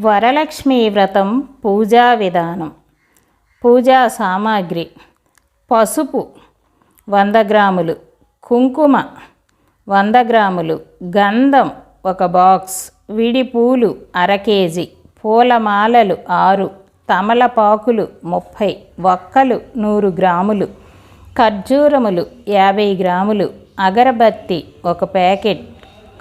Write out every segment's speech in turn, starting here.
వరలక్ష్మి వ్రతం పూజా విధానం. పూజా సామాగ్రి. పసుపు వంద గ్రాములు. కుంకుమ వంద గ్రాములు. గంధం ఒక బాక్స్. విడి పూలు అర కేజీ. పూలమాలలు ఆరు. తమలపాకులు ముప్పై. వక్కలు నూరు గ్రాములు. ఖర్జూరములు యాభై గ్రాములు. అగరబత్తి ఒక ప్యాకెట్.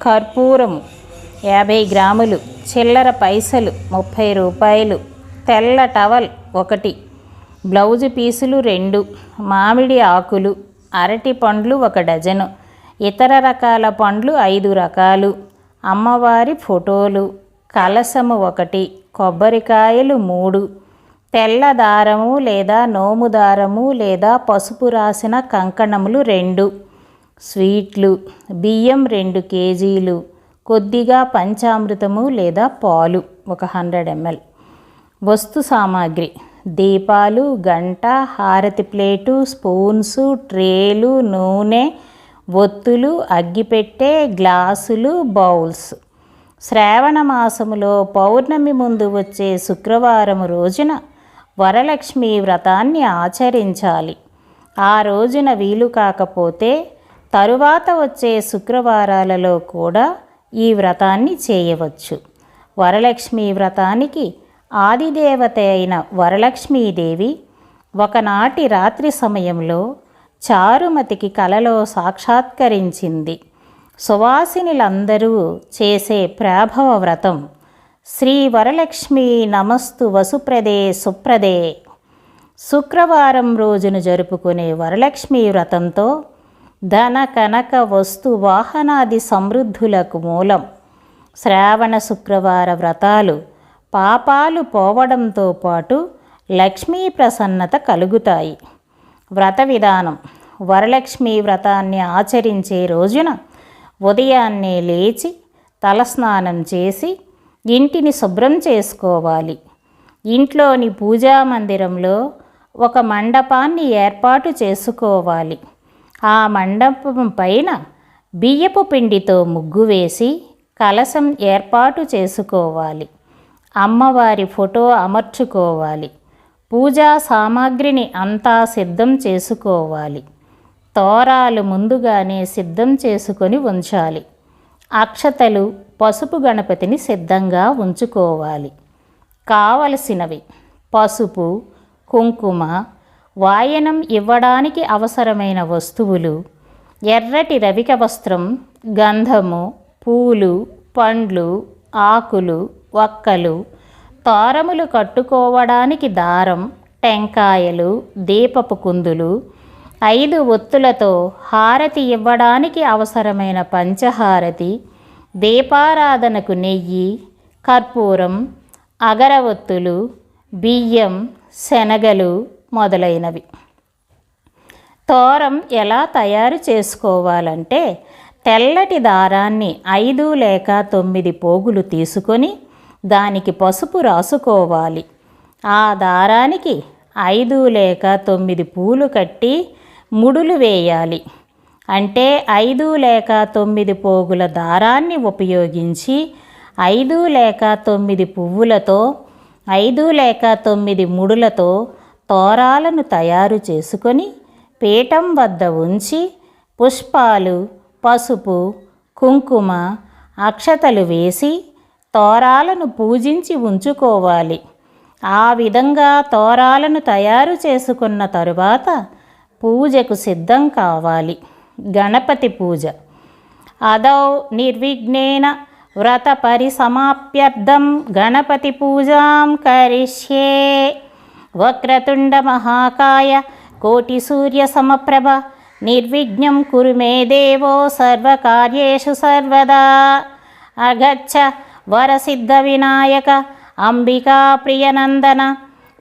కర్పూరము యాభై గ్రాములు చిల్లర పైసలు ముప్పై రూపాయలు తెల్ల టవల్ ఒకటి బ్లౌజు పీసులు రెండు మామిడి ఆకులు అరటి పండ్లు ఒక డజను ఇతర రకాల పండ్లు ఐదు రకాలు అమ్మవారి ఫోటోలు కలసము ఒకటి కొబ్బరికాయలు మూడు తెల్ల దారము లేదా నోము దారము లేదా పసుపు రాసిన కంకణములు రెండు స్వీట్లు బియ్యం రెండు కేజీలు కొద్దిగా పంచామృతము లేదా పాలు ఒక హండ్రెడ్ ఎంఎల్. వస్తు సామాగ్రి దీపాలు గంట హారతి ప్లేటు స్పూన్సు ట్రేలు నూనె ఒత్తులు అగ్గిపెట్టె గ్లాసులు బౌల్స్. శ్రావణ మాసములో పౌర్ణమి ముందు వచ్చే శుక్రవారం రోజున వరలక్ష్మి వ్రతాన్ని ఆచరించాలి. ఆ రోజున వీలు కాకపోతే తరువాత వచ్చే శుక్రవారాలలో కూడా ఈ వ్రతాన్ని చేయవచ్చు. వరలక్ష్మి వ్రతానికి ఆదిదేవత అయిన వరలక్ష్మీదేవి ఒకనాటి రాత్రి సమయంలో చారుమతికి కలలో సాక్షాత్కరించింది. సువాసినులందరూ చేసే ప్రాభవ వ్రతం శ్రీ వరలక్ష్మి నమస్తు వసుప్రదే సుప్రదే. శుక్రవారం రోజును జరుపుకునే వరలక్ష్మి వ్రతంతో ధన కనక వస్తు వాహనాది సమృద్ధులకు మూలం. శ్రావణ శుక్రవార వ్రతాలు పాపాలు పోవడంతో పాటు లక్ష్మీ ప్రసన్నత కలుగుతాయి. వ్రత విధానం. వరలక్ష్మి వ్రతాన్ని ఆచరించే రోజున ఉదయాన్నే లేచి తలస్నానం చేసి ఇంటిని శుభ్రం చేసుకోవాలి. ఇంట్లోని పూజా మందిరంలో ఒక మండపాన్ని ఏర్పాటు చేసుకోవాలి. ఆ మండపం పైన బియ్యపు పిండితో ముగ్గు వేసి కలశం ఏర్పాటు చేసుకోవాలి. అమ్మవారి ఫోటో అమర్చుకోవాలి. పూజా సామాగ్రిని అంతా సిద్ధం చేసుకోవాలి. తోరాలు ముందుగానే సిద్ధం చేసుకొని ఉంచాలి. అక్షతలు పసుపు గణపతిని సిద్ధంగా ఉంచుకోవాలి. కావలసినవి పసుపు కుంకుమ వాయనం ఇవ్వడానికి అవసరమైన వస్తువులు ఎర్రటి రవిక వస్త్రం గంధము పూలు పండ్లు ఆకులు వక్కలు తోరములు కట్టుకోవడానికి దారం టెంకాయలు దీపపు కుందులు ఐదు ఒత్తులతో హారతి ఇవ్వడానికి అవసరమైన పంచహారతి దీపారాధనకు నెయ్యి కర్పూరం అగరవత్తులు బియ్యం శనగలు మొదలైనవి. తోరం ఎలా తయారు చేసుకోవాలంటే తెల్లటి దారాన్ని ఐదు లేక తొమ్మిది పోగులు తీసుకొని దానికి పసుపు రాసుకోవాలి. ఆ దారానికి ఐదు లేక తొమ్మిది పూలు కట్టి ముడులు వేయాలి. అంటే ఐదు లేక తొమ్మిది పోగుల దారాన్ని ఉపయోగించి ఐదు లేక తొమ్మిది పువ్వులతో ఐదు లేక తొమ్మిది ముడులతో తోరాలను తయారు చేసుకొని పీఠం వద్ద ఉంచి పుష్పాలు పసుపు కుంకుమ అక్షతలు వేసి తోరాలను పూజించి ఉంచుకోవాలి. ఆ విధంగా తోరాలను తయారు చేసుకున్న తరువాత పూజకు సిద్ధం కావాలి. గణపతి పూజ. అదౌ నిర్విఘ్నేన వ్రత పరిసమాప్యర్థం గణపతి పూజాం కరిష్యే. వక్రతుండ మహాకాయ కోటి సూర్య సమప్రభ నిర్విఘ్నం కురు మే దేవో సర్వకార్యేషు సర్వదా. అగచ్చ వరసిద్ధ వినాయక అంబికా ప్రియనందన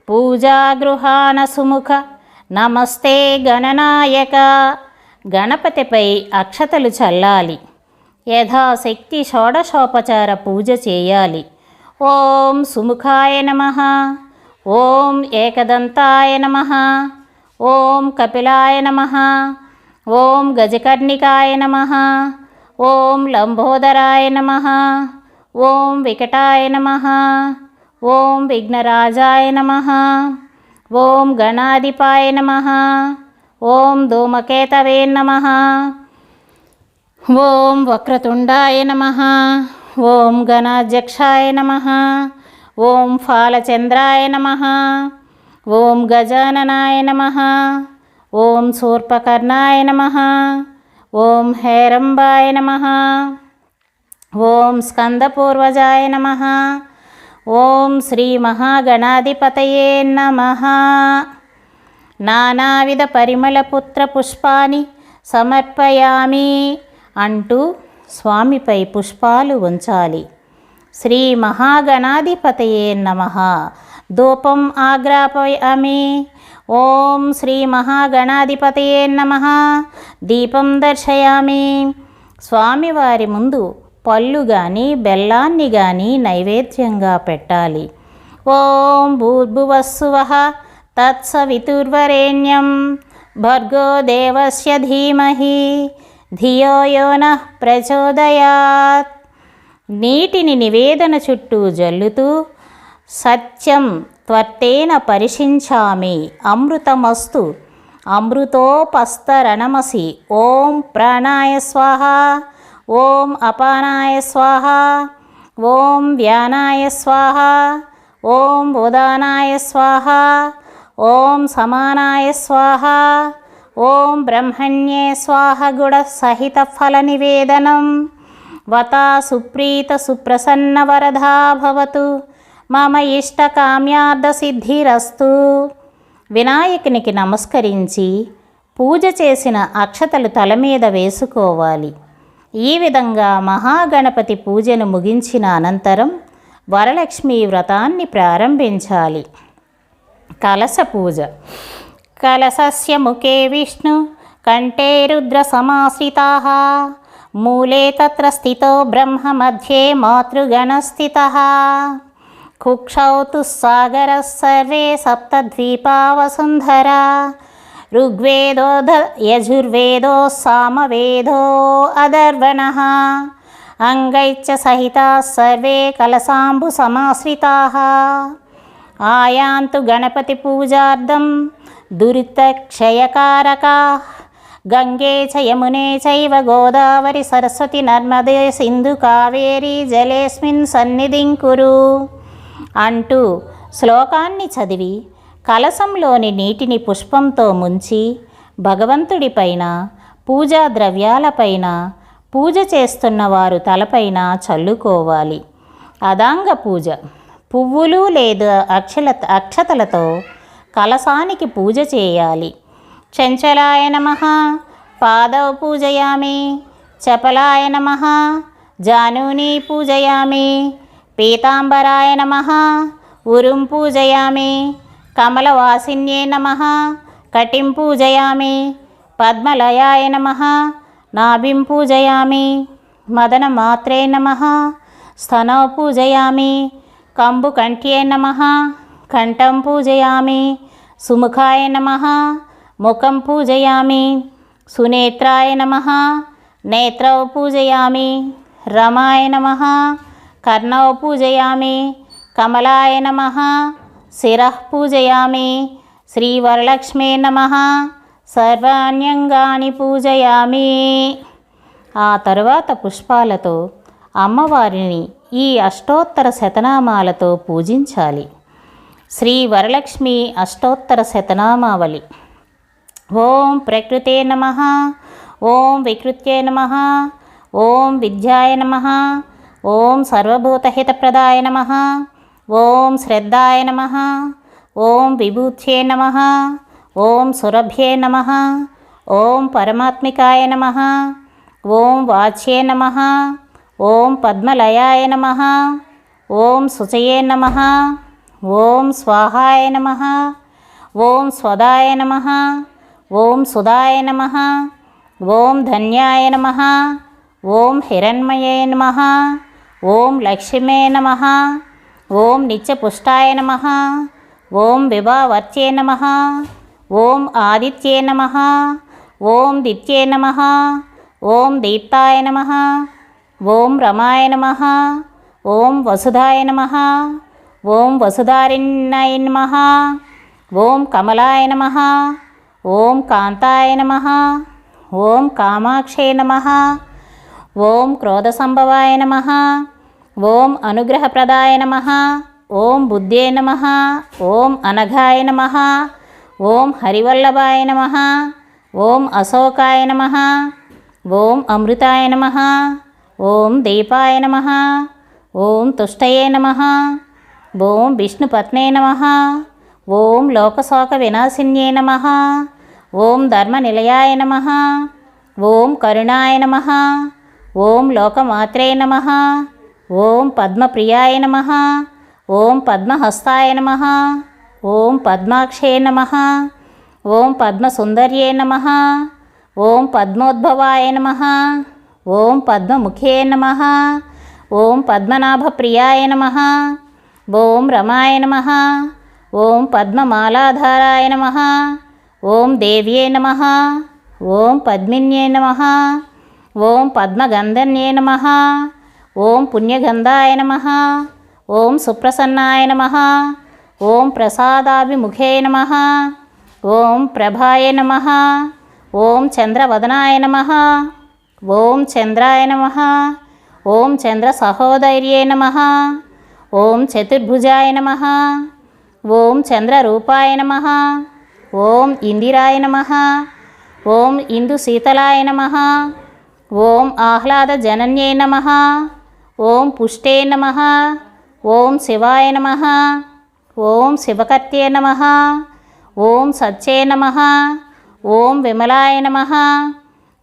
పూజాగృహాన సుముఖ నమస్తే గణనాయక. గణపతిపై అక్షతలు చల్లాలి. యథాశక్తి షోడశోపచార పూజ చేయాలి. ఓం సుముఖాయ నమ. ఓం ఏకదంతాయ నమ ఓం కపిలాయ నమ ఓం గజకర్ణికాయ నమ ఓం లంబోదరాయ నమ ఓం వికటాయ నమ ఓం విఘ్నరాజాయ నమ ఓం గణాధిపాయ నమ ఓం ధూమకేతవే నమ ఓం వక్రతుండాయ నమ ఓం గణాధ్యక్షాయ నమ ఓం ఫాలచంద్రాయ నమ. ఓం గజాననాయ నమ. ఓం శూర్పకర్ణాయ నమ. ఓం హేరంబాయ నమ. ఓం స్కందపూర్వజాయ నమ. ఓం శ్రీ మహాగణాధిపతయే నమ. నానావిధ పరిమళపుత్ర పుష్పాన్ని సమర్పయామి అంటూ స్వామిపై పుష్పాలు ఉంచాలి. శ్రీ మహాగణాధిపతయే నమ. ధూపం ఆగ్రాపయామి. ఓం శ్రీ మహాగణాధిపతయే నమ. దీపం దర్శయామి. స్వామివారి ముందు పళ్ళు కానీ బెల్లాన్ని కానీ నైవేద్యంగా పెట్టాలి. ఓం భూర్భువస్సువ తత్సవితుర్వరేణ్యం. భర్గో దేవస్య ధీమహి. ధియో యో నః ప్రచోదయాత్. నీటిని నివేదన చుట్టూ జల్లుతూ సత్యం త్వర్తేన పరిశించామి అమృతమస్తు. అమృతోపస్తరణమసి. ఓం ప్రాణాయ స్వాహ. ఓం అపానాయ స్వాహ. ఓం వ్యానాయ స్వాహ. ఓం ఉదానాయ స్వాహ. ఓం సమానాయ స్వాహ. ఓం బ్రహ్మణ్యే స్వాహ గుణ సహిత ఫల నివేదనం. వతా సుప్రీత సుప్రసన్న వరదా భవతు. మమ ఇష్ట సిద్ధిరస్తు. వినాయకునికి నమస్కరించి పూజ చేసిన అక్షతలు తల మీద వేసుకోవాలి. ఈ విధంగా మహాగణపతి పూజను ముగించిన అనంతరం వరలక్ష్మి వ్రతాన్ని ప్రారంభించాలి. కలస పూజ. కలశస్య ముఖే విష్ణు కంఠే రుద్ర సమాశ్రితా. మూలే తత్ర స్థితో బ్రహ్మ మధ్యే మాతృగణస్థిత. కుక్షౌ తు సాగర సర్వే సప్తద్వీపా వసుంధరా ఋగ్వేదో యజుర్వేదో సామవేదో అదర్వణ అంగైచ్చ సహితా సర్వే కలసాంబు సమాశ్రితా. ఆయాంతు గణపతి పూజార్థం దురితక్షయకారకా. గంగే చ యమునే చైవ గోదావరి సరస్వతి నర్మదే సింధు కావేరీ జలేస్మిన్ సన్నిధిం కురు. అంటూ శ్లోకాన్ని చదివి కలశంలోని నీటిని పుష్పంతో ముంచి భగవంతుడిపైన పూజా ద్రవ్యాలపైన పూజ చేస్తున్న వారు తలపైన చల్లుకోవాలి. అదాంగ పూజ. పువ్వులు లేదా అక్షల అక్షతలతో కలశానికి పూజ చేయాలి. చంచలాయ నమ. పాదవ పూజయామి. చపలాయ నమ. జానూని పూజయామి. పీతాంబరాయ నమ. ఉరుం పూజయామి. కమలవాసిన్యే నమ. కటిం పూజయామి. పద్మలయాయ నమ. నాభిం పూజయామి. మదనమాత్రే నమ. స్తనౌ పూజయామి. కంబుకంఠ్యే నమ. కంఠం పూజయామి. సుముఖాయ నమ. ముఖం పూజయామి. సునేత్రాయ నమ. నేత్రౌ పూజయామి. రమాయ నమ. కర్ణౌ పూజయామి. కమలాయ నమ. శిర పూజయామి. శ్రీవరలక్ష్మీ నమ. సర్వాణ్యంగాని పూజయామి. ఆ తరువాత పుష్పాలతో అమ్మవారిని ఈ అష్టోత్తర శతనామాలతో పూజించాలి. శ్రీ వరలక్ష్మి అష్టోత్తర శతనామావళి. ఓం ప్రకృతే నమ ఓం వికృత్యే నమ ఓం విద్యాయ నమ ఓం సర్వభూతహితప్రదాయ నమ ఓం శ్రద్ధాయ నమ ఓం విభూత్యే నమ ఓం సురభ్యే నమ ఓం పరమాత్మికాయ నమ ఓం వాచ్యే నమ ఓం పద్మలయాయ నమ ఓం శుచయే నమ ఓం స్వాహాయ నమ ఓం స్వదాయ నమ ఓం సుధాయ నమ ఓం ధన్యాయ నమ ఓం హిరణ్మయే నమ ఓం లక్ష్మే నమ ఓం నిత్యపుష్టాయ నమ ఓం విభావర్చ్యే నమ ఓం ఆదిత్యే నమ ఓం దిత్యే నమ ఓం దీప్తాయ నమ ఓం రమాయ నమ ఓం వసుధాయ నమ ఓం వసుధారిణ్యాయ నమ ఓం కమలాయ నమ ఓం కాంతాయ నమ ఓం కామాక్షే నమ ఓం క్రోధసంభవాయ నమ ఓం అనుగ్రహప్రదాయ నమ ఓం బుద్ధే నమ ఓం అనఘాయ నమ ఓం హరివల్లభాయ నమ ఓం అశోకాయ నమ ఓం అమృతాయ నమ ఓం దీపాయ నమ ఓం తుష్టయే నమ ఓం విష్ణుపత్నే నమ ఓం లోకశోక వినాశిన్యే నమ ఓం ధర్మ నిలయాయ నమ ఓం కరుణాయ నమ ఓం లోకమాత్రే నమ ఓం పద్మప్రియాయ నమ ఓం పద్మహస్తాయ నమ ఓం పద్మాక్షే నమ ఓం పద్మసుందర్యే నమ ఓం పద్మోద్భవాయ నమ ఓం పద్మముఖే నమ ఓం పద్మనాభప్రియాయ నమ ఓం రమాయ నమ ఓం పద్మమాలాధారాయ నమ ఓం దేవ్యే నమ ఓం పద్మిన్యే నమ ఓం పద్మగంధన్యే నమ ఓం పుణ్యగంధాయ నమ ఓం సుప్రసన్నాయ నమ ఓం ప్రసాదాభిముఖే నమ ఓం ప్రభాయ నమ ఓం చంద్రవదనాయ నమ ఓం చంద్రాయ నమ ఓం చంద్ర సహోదర్యే నమ ఓం చతుర్భుజాయ నమ ఓం చంద్రరూపాయ నమ ఓం ఇందిరాయ నమ ఓం ఇందు శీతలాయ నమ ఓం ఆహ్లాద జనన్యే నమ ఓం పుష్టే నమ ఓం శివాయ నమ ఓం శివకర్త్యే నమ ఓం సత్యే నమ ఓం విమలాయ నమ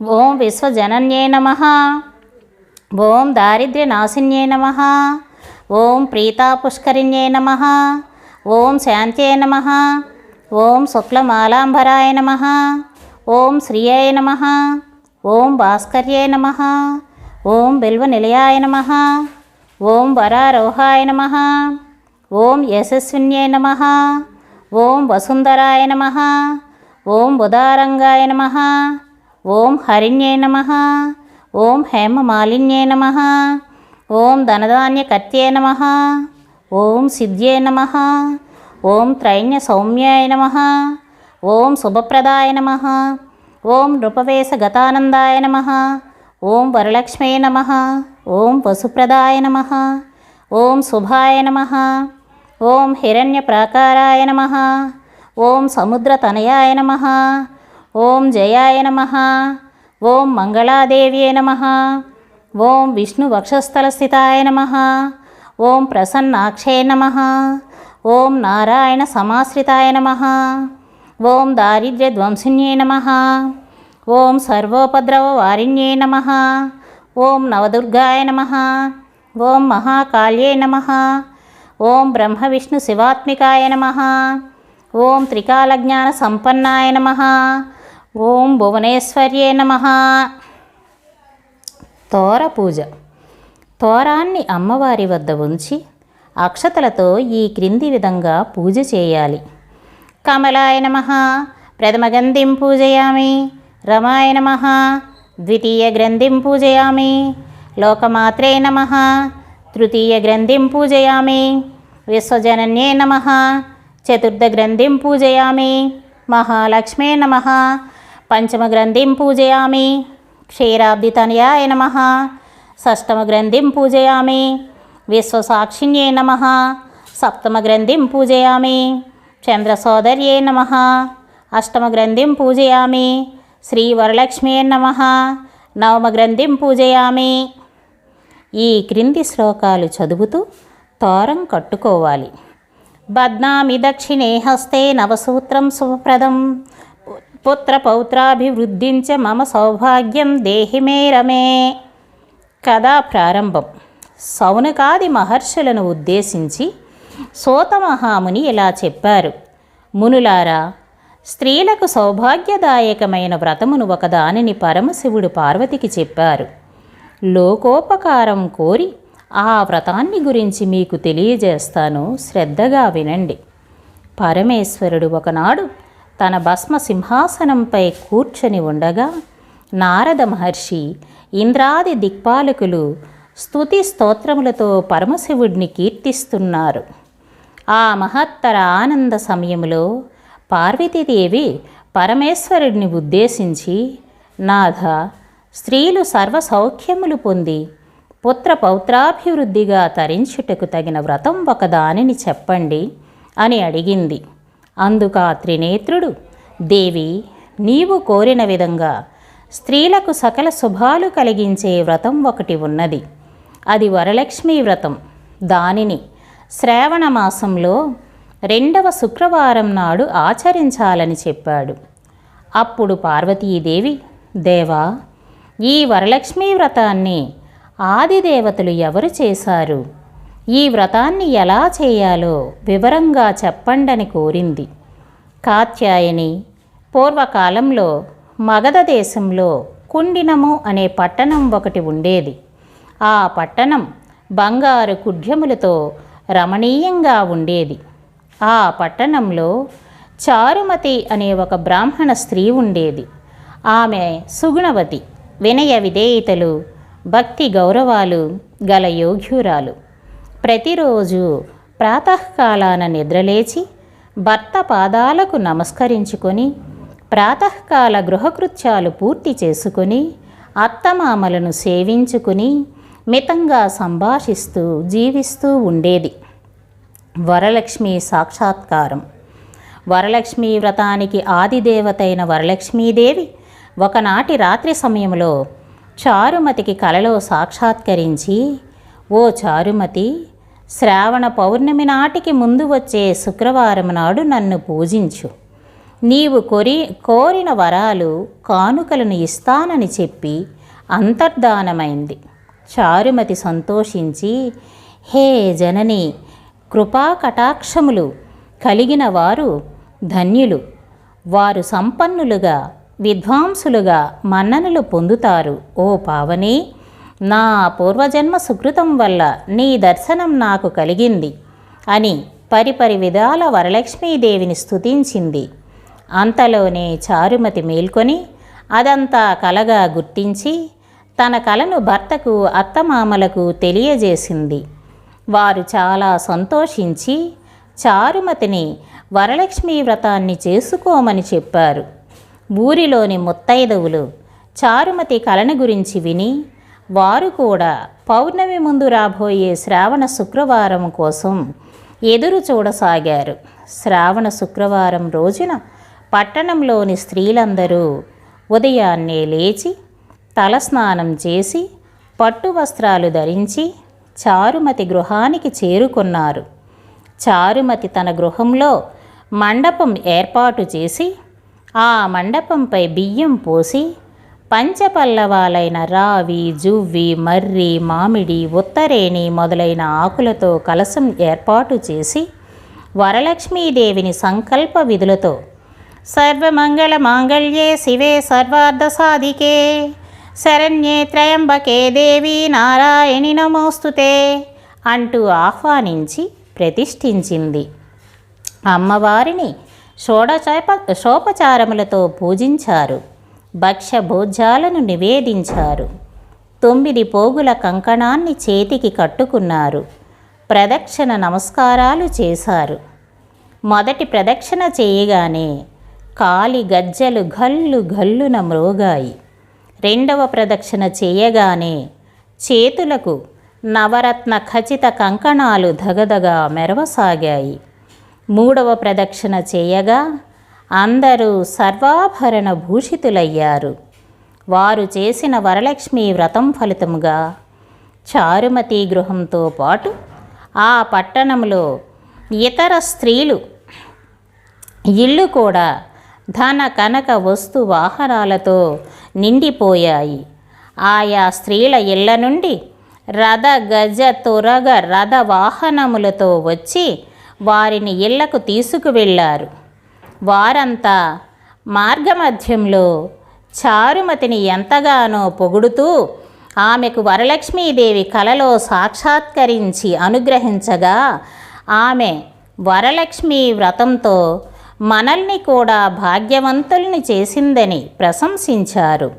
ఓం విశ్వజనన్యే నమ ఓం దారిద్ర్యనాశిన్యే నమ ఓం ప్రీతాపుష్కరిణ్యే నమ ఓం శాంత్యే నమ ఓం శుక్లమాలాంబరాయ నమ ఓం శ్రియాయ నమ ఓం భాస్కర్యే నమ ఓం బిల్వ నిలయాయ నమ ఓం వరారోహాయ నమ ఓం యశస్విన్యే నమ ఓం వసుంధరాయ నమ ఓం ఉదారంగాయ నమ ఓం హరిణ్యే నమ ఓం హేమమాలిన్యే నమ ఓం ధనధాన్యకర్త్యే నమ ఓం సిద్ధ్యే నమ ఓం త్రైణ్య సౌమ్యాయ నమ ఓం శుభప్రదాయ నమ ఓం నృపవేశగతానందాయ నమ ఓం వరలక్ష్మే నమ ఓం వసుప్రదాయ నమ ఓం శుభాయ నమ ఓం హిరణ్య ప్రాకారాయ నమ ఓం సముద్రతనయాయ నమ ఓం జయాయ నమ ఓం మంగళాదేవ్యే నమ ఓం విష్ణువక్షస్థలస్థితాయ నమ ఓం ప్రసన్నాక్షే నమ. ఓం నారాయణ సమాశ్రితాయ నమ. ఓం దారిద్ర్యధ్వంసిన్యే నమ. ఓం సర్వోపద్రవ వారిణ్యే నమ. ఓం నవదుర్గాయ నమ. ఓం మహాకాళ్యే నమ. ఓం బ్రహ్మ విష్ణు శివాత్మికాయ నమ. ఓం త్రికాలజ్ఞాన సంపన్నాయ నమ. ఓం భువనేశ్వర్యే నమ. తోర పూజ తోరాన్ని అమ్మవారి వద్ద ఉంచి అక్షతలతో ఈ క్రింది విధంగా పూజ చేయాలి. కమలాయ నమ ప్రథమగంధిం పూజయామి రమాయ నమ ద్వితీయగ్రంథిం పూజయామి లోకమాత్రే నమ తృతీయగ్రంథిం పూజయామి విశ్వజనన్యే నమ చతుర్థగ్రంథిం పూజయామి మహాలక్ష్మే నమ పంచమగ్రంథిం పూజయామి క్షీరాబ్దితనయాయ నమ షష్టమగ్రంథిం పూజయామి విశ్వసాక్షిణ్యే నమ సప్తమగ్రంథిం పూజయామి చంద్రసోదర్యే నమ అష్టమగ్రంథిం పూజయామి శ్రీవరలక్ష్మ్యే నమ నవమగ్రంథిం పూజయామి ఈ క్రింది శ్లోకాలు చదువుతూ తోరం కట్టుకోవాలి. బద్నామి దక్షిణే హస్తే నవసూత్రం శుభప్రదం పుత్రపౌత్రాభివృద్ధించ మమ సౌభాగ్యం దేహిమే రమే. కథా ప్రారంభం. సౌనకాది మహర్షులను ఉద్దేశించి సోతమహాముని ఇలా చెప్పారు. మునులారా స్త్రీలకు సౌభాగ్యదాయకమైన వ్రతమును ఒకదానిని పరమశివుడు పార్వతికి చెప్పారు. లోకోపకారం కోరి ఆ వ్రతాన్ని గురించి మీకు తెలియజేస్తాను. శ్రద్ధగా వినండి. పరమేశ్వరుడు ఒకనాడు తన భస్మ సింహాసనంపై కూర్చొని ఉండగా నారద మహర్షి ఇంద్రాది దిక్పాలకులు స్తుతి స్తోత్రములతో పరమశివుడిని కీర్తిస్తున్నారు. ఆ మహత్తర ఆనంద సమయంలో పార్వతీదేవి పరమేశ్వరుడిని ఉద్దేశించి నాథ స్త్రీలు సర్వ సౌఖ్యములు పొంది పుత్ర పౌత్రాభివృద్ధిగా తరించుటకు తగిన వ్రతం ఒకదానిని చెప్పండి అని అడిగింది. అందుకు ఆ త్రినేత్రుడు దేవి నీవు కోరిన విధంగా స్త్రీలకు సకల శుభాలు కలిగించే వ్రతం ఒకటి ఉన్నది. అది వరలక్ష్మీ వ్రతం. దానిని శ్రావణ మాసంలో రెండవ శుక్రవారం నాడు ఆచరించాలని చెప్పాడు. అప్పుడు పార్వతీదేవి దేవా ఈ వరలక్ష్మీ వ్రతాన్ని ఆదిదేవతలు ఎవరు చేశారు? ఈ వ్రతాన్ని ఎలా చేయాలో వివరంగా చెప్పండని కోరింది. కాత్యాయని పూర్వకాలంలో మగధ దేశంలో కుండినము అనే పట్టణం ఒకటి ఉండేది. ఆ పట్టణం బంగారు కుడ్యములతో రమణీయంగా ఉండేది. ఆ పట్టణంలో చారుమతి అనే ఒక బ్రాహ్మణ స్త్రీ ఉండేది. ఆమె సుగుణవతి వినయ విధేయతలు భక్తి గౌరవాలు గల యోగ్యురాలు. ప్రతిరోజు ప్రాతకాలాన నిద్రలేచి భర్త పాదాలకు నమస్కరించుకొని ప్రాతకాల గృహకృత్యాలు పూర్తి చేసుకుని అత్తమామలను సేవించుకుని మితంగా సంభాషిస్తూ జీవిస్తూ ఉండేది. వరలక్ష్మి సాక్షాత్కారం. వరలక్ష్మి వ్రతానికి ఆదిదేవతైన వరలక్ష్మీదేవి ఒకనాటి రాత్రి సమయంలో చారుమతికి కలలో సాక్షాత్కరించి ఓ చారుమతి శ్రావణ పౌర్ణమి నాటికి ముందు వచ్చే శుక్రవారం నాడు నన్ను పూజించు. నీవు కొరి కోరిన వరాలు కానుకలను ఇస్తానని చెప్పి అంతర్ధానమైంది. చారుమతి సంతోషించి హే జనని కృపా కటాక్షములు కలిగిన వారు ధన్యులు. వారు సంపన్నులుగా విద్వాంసులుగా మన్ననలు పొందుతారు. ఓ పావని నా పూర్వజన్మ సుకృతం వల్ల నీ దర్శనం నాకు కలిగింది అని పరిపరి విధాల వరలక్ష్మీదేవిని స్థుతించింది అంతలోనే చారుమతి మేల్కొని అదంతా కలగా గుర్తించి తన కలను భర్తకు అత్తమామలకు తెలియజేసింది. వారు చాలా సంతోషించి చారుమతిని వరలక్ష్మీ వ్రతాన్ని చేసుకోమని చెప్పారు. ఊరిలోని ముత్తైదవులు చారుమతి కలను గురించి విని వారు కూడా పౌర్ణమి ముందు రాబోయే శ్రావణ శుక్రవారం కోసం ఎదురు చూడసాగారు. శ్రావణ శుక్రవారం రోజున పట్టణంలోని స్త్రీలందరూ ఉదయాన్నే లేచి తలస్నానం చేసి పట్టు వస్త్రాలు ధరించి చారుమతి గృహానికి చేరుకున్నారు. చారుమతి తన గృహంలో మండపం ఏర్పాటు చేసి ఆ మండపంపై బియ్యం పోసి పంచపల్లవాలైన రావి జువ్వి మర్రి మామిడి ఉత్తరేణి మొదలైన ఆకులతో కలసం ఏర్పాటు చేసి వరలక్ష్మీదేవిని సంకల్ప విధులతో సర్వమంగళ మాంగళ్యే శివే సర్వార్ధసాధికే. శరణ్యే త్రయంబకే దేవి నారాయణి నమోస్తుతే అంటూ ఆహ్వానించి ప్రతిష్ఠించింది. అమ్మవారిని షోడచోప షోపచారములతో పూజించారు. భక్ష్య భోజ్యాలను నివేదించారు. తొమ్మిది పోగుల కంకణాన్ని చేతికి కట్టుకున్నారు. ప్రదక్షిణ నమస్కారాలు చేశారు. మొదటి ప్రదక్షిణ చేయగానే కాలి గజ్జలు గల్లు గల్లున మ్రోగాయి. రెండవ ప్రదక్షిణ చేయగానే చేతులకు నవరత్న ఖచిత కంకణాలు ధగధగా మెరవసాగాయి. మూడవ ప్రదక్షిణ చేయగా అందరూ సర్వాభరణ భూషితులయ్యారు. వారు చేసిన వరలక్ష్మి వ్రతం ఫలితముగా చారుమతి గృహంతో పాటు ఆ పట్టణంలో ఇతర స్త్రీలు ఇల్లు కూడా ధన కనక వస్తు వాహనాలతో నిండిపోయాయి. ఆయా స్త్రీల ఇళ్ళ నుండి రథ గజ తొరగ రథ వాహనములతో వచ్చి వారిని ఇళ్ళకు తీసుకువెళ్ళారు. వారంతా మార్గమధ్యంలో చారుమతిని ఎంతగానో పొగుడుతూ ఆమెకు వరలక్ష్మీదేవి కలలో సాక్షాత్కరించి అనుగ్రహించగా ఆమె వరలక్ష్మి వ్రతంతో మనల్ని కూడా భాగ్యవంతుల్ని చేసిందని ప్రశంసించారు.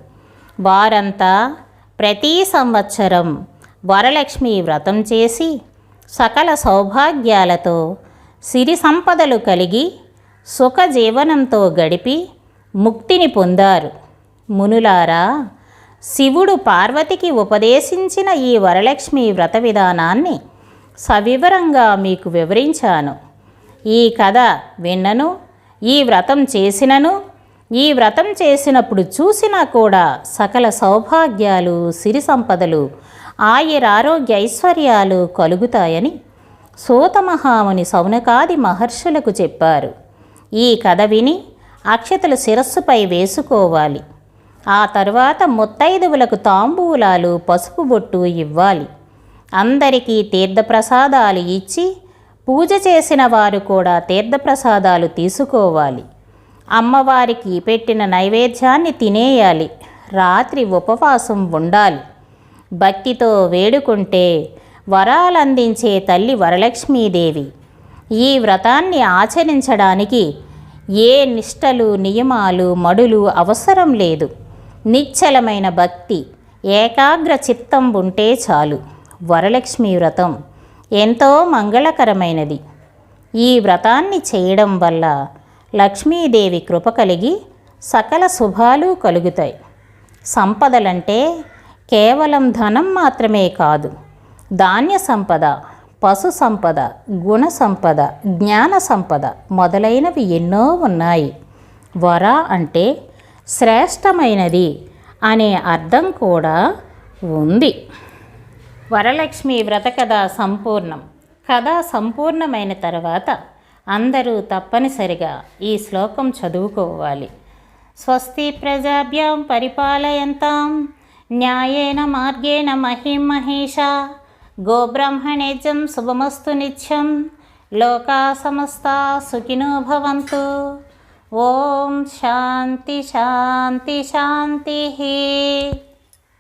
వారంతా ప్రతి సంవత్సరం వరలక్ష్మి వ్రతం చేసి సకల సౌభాగ్యాలతో సిరి సంపదలు కలిగి సుఖజీవనంతో గడిపి ముక్తిని పొందారు. మునులారా శివుడు పార్వతికి ఉపదేశించిన ఈ వరలక్ష్మి వ్రత విధానాన్ని సవివరంగా మీకు వివరించాను. ఈ కథ విన్నను ఈ వ్రతం చేసినను ఈ వ్రతం చేసినప్పుడు చూసినా కూడా సకల సౌభాగ్యాలు సిరి సంపదలు ఆయురారోగ్య ఐశ్వర్యాలు కలుగుతాయని సూతమహాముని సౌనకాది మహర్షులకు చెప్పారు. ఈ కథ విని అక్షతలు శిరస్సుపై వేసుకోవాలి. ఆ తర్వాత ముత్తైదువులకు తాంబూలాలు పసుపు బొట్టు ఇవ్వాలి. అందరికీ తీర్థప్రసాదాలు ఇచ్చి పూజ చేసిన వారు కూడా తీర్థప్రసాదాలు తీసుకోవాలి. అమ్మవారికి పెట్టిన నైవేద్యాన్ని తినేయాలి. రాత్రి ఉపవాసం ఉండాలి. భక్తితో వేడుకుంటే వరాలందించే తల్లి వరలక్ష్మీదేవి ఈ వ్రతాన్ని ఆచరించడానికి ఏ నిష్టలు నియమాలు మడులు అవసరం లేదు. నిశ్చలమైన భక్తి ఏకాగ్ర చిత్తం ఉంటే చాలు. వరలక్ష్మి వ్రతం ఎంతో మంగళకరమైనది. ఈ వ్రతాన్ని చేయడం వల్ల లక్ష్మీదేవి కృప కలిగి సకల శుభాలు కలుగుతాయి. సంపదలంటే కేవలం ధనం మాత్రమే కాదు ధాన్య సంపద పశు సంపద గుణ సంపద జ్ఞాన సంపద మొదలైనవి ఎన్నో ఉన్నాయి. వర అంటే శ్రేష్టమైనది అనే అర్థం కూడా ఉంది. వరలక్ష్మి వ్రత కథ సంపూర్ణం. కథ సంపూర్ణమైన తర్వాత అందరూ తప్పనిసరిగా ఈ శ్లోకం చదువుకోవాలి. స్వస్తి ప్రజాభ్యాం పరిపాలయంతాం. న్యాయేన మార్గేణ మహిం మహేషా గోబ్రహ్మణేజం శుభమస్తు నిత్యం. లోకా సమస్తా సుఖినో భవంతు. ఓం శాంతి శాంతి శాంతి.